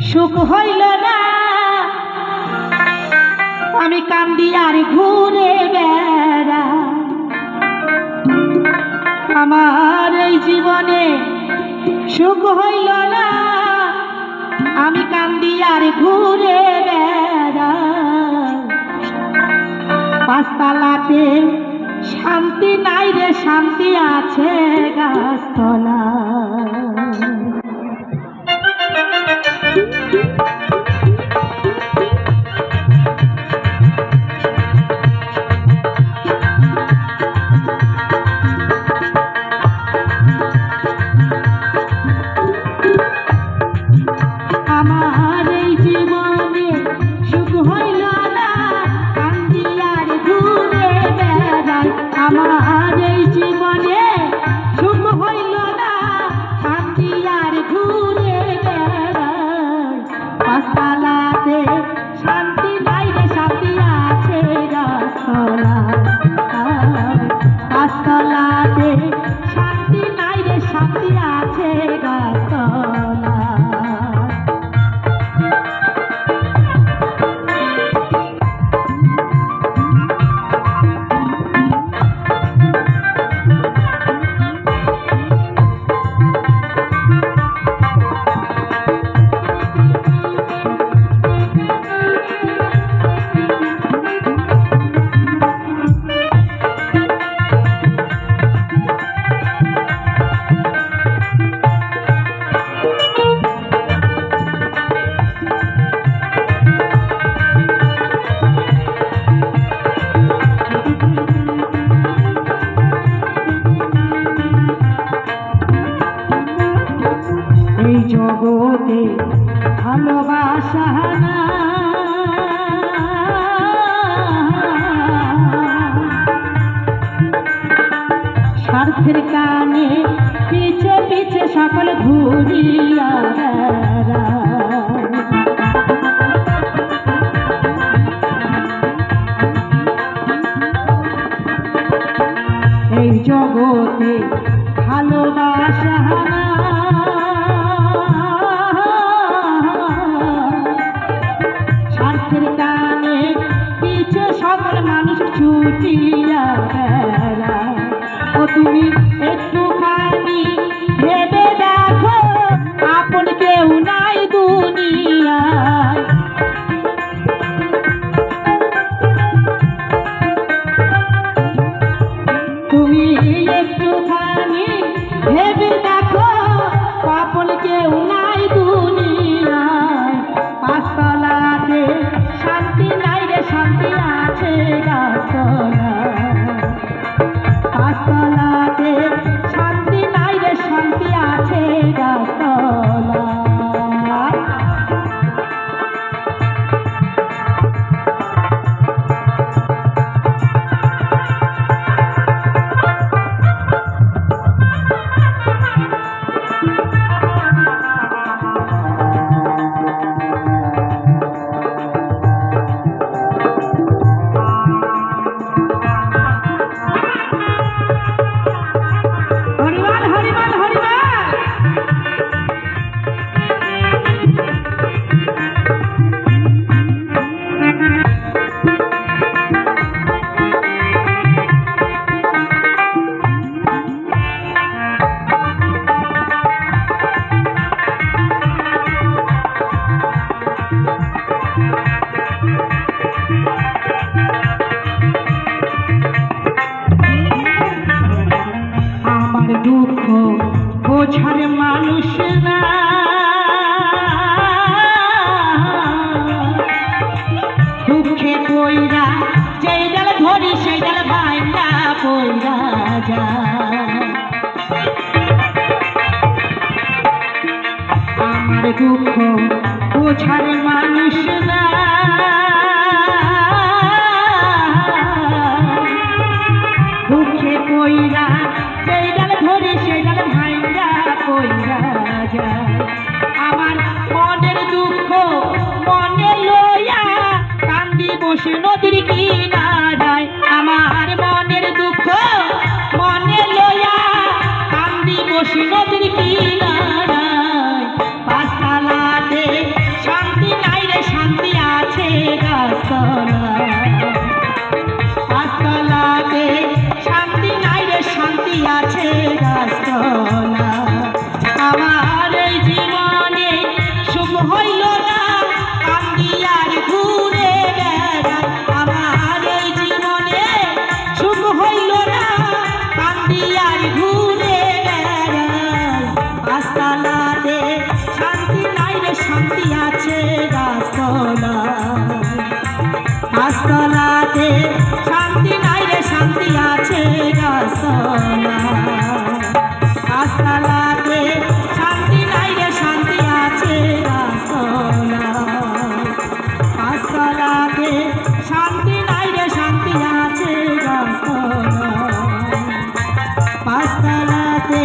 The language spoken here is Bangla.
সুখ হইল না। আমি কান্দি আর ঘুরে বেড়া আমার এই জীবনে সুখ হইল না। আমি কান্দি আর ঘুরে বেড়া পাঁচতলাতে শান্তি নাই রে, শান্তি আছে গাছতলা Thank you. আছে ভালোবাসা না স্বার্থের কানে পিছে পিছে সকল ঘুরিয়া বেড়ায়। একটুখানি ভেবে দেখো আপন কেউ নাই দুনিয়ায়। দুঃখ বোঝার মানুষ না। দুঃখে পইরা যেই ডাল ধরি, সেই ডাল ভাইরা পইরা যায় আমার দুঃখ বোঝার মানুষ না। দুঃখে সেই ডাল ধরে সেই ডাল ভাইরা যায় মনের দুঃখ মনে লইয়া কান্দি বসে নদীর কিনারায়। আমার মনের দুঃখ শান্তি আছে গাছতলা। গাছতলাতে শান্তি নাই রে, শান্তি আছে গাছতলা। গাছতলাতে শান্তি নাই রে, শান্তি আছে গাছতলা। গাছতলাতে শান্তি নাই রে, শান্তি আছে গাছতলা। পাঁচতলাতে